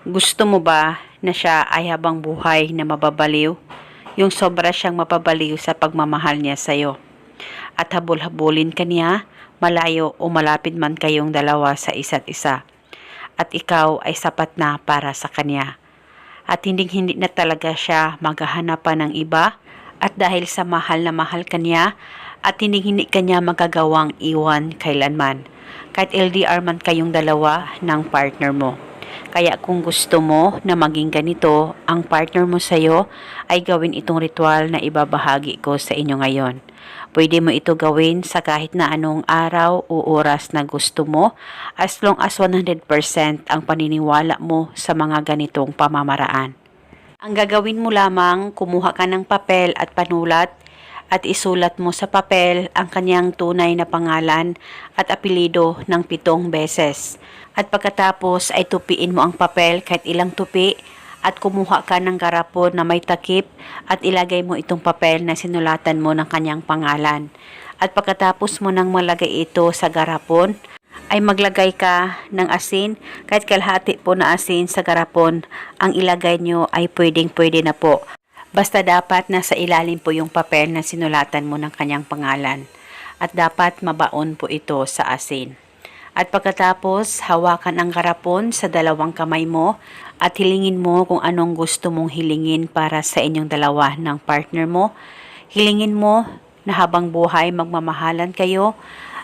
Gusto mo ba na siya ay habang buhay na mababaliw? Yung sobra siyang mapabaliw sa pagmamahal niya sa'yo. At habol-habulin ka niya, malayo o malapit man kayong dalawa sa isa't isa. At ikaw ay sapat na para sa kanya. At hindi-hindi na talaga siya maghahanapan ng iba. At dahil sa mahal na mahal ka niya, at hindi-hindi ka niya magagawang iwan kailanman. Kahit LDR man kayong dalawa ng partner mo. Kaya kung gusto mo na maging ganito, ang partner mo sa'yo ay gawin itong ritual na ibabahagi ko sa inyo ngayon. Pwede mo ito gawin sa kahit na anong araw o oras na gusto mo as long as 100% ang paniniwala mo sa mga ganitong pamamaraan. Ang gagawin mo lamang, kumuha ka ng papel at panulat at isulat mo sa papel ang kanyang tunay na pangalan at apelido ng pitong beses. At pagkatapos ay tupiin mo ang papel kahit ilang tupi at kumuha ka ng garapon na may takip at ilagay mo itong papel na sinulatan mo ng kanyang pangalan. At pagkatapos mo nang malagay ito sa garapon, ay maglagay ka ng asin, kahit kalahati po na asin sa garapon, ang ilagay nyo ay pwedeng pwede na po. Basta dapat nasa ilalim po yung papel na sinulatan mo ng kanyang pangalan. At dapat mabaon po ito sa asin. At pagkatapos, hawakan ang garapon sa dalawang kamay mo at hilingin mo kung anong gusto mong hilingin para sa inyong dalawa ng partner mo. Hilingin mo na habang buhay magmamahalan kayo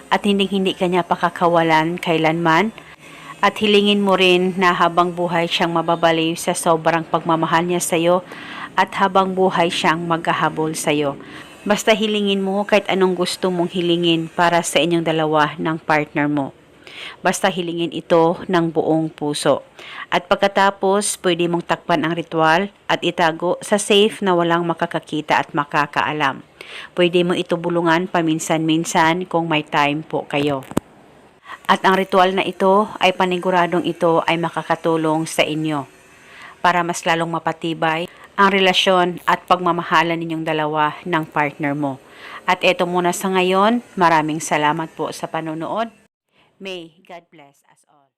at hindi-hindi kanya pakakawalan kailanman. At hilingin mo rin na habang buhay siyang mababaliw sa sobrang pagmamahal niya sa iyo at habang buhay siyang maghahabol sa iyo. Basta hilingin mo kahit anong gusto mong hilingin para sa inyong dalawa ng partner mo. Basta hilingin ito ng buong puso. At pagkatapos, pwede mong takpan ang ritual at itago sa safe na walang makakakita at makakaalam. Pwede mo ito bulungan paminsan-minsan kung may time po kayo. At ang ritual na ito ay paniguradong ito ay makakatulong sa inyo para mas lalong mapatibay ang relasyon at pagmamahalan ninyong dalawa ng partner mo. At eto muna sa ngayon, maraming salamat po sa panonood. May God bless us all.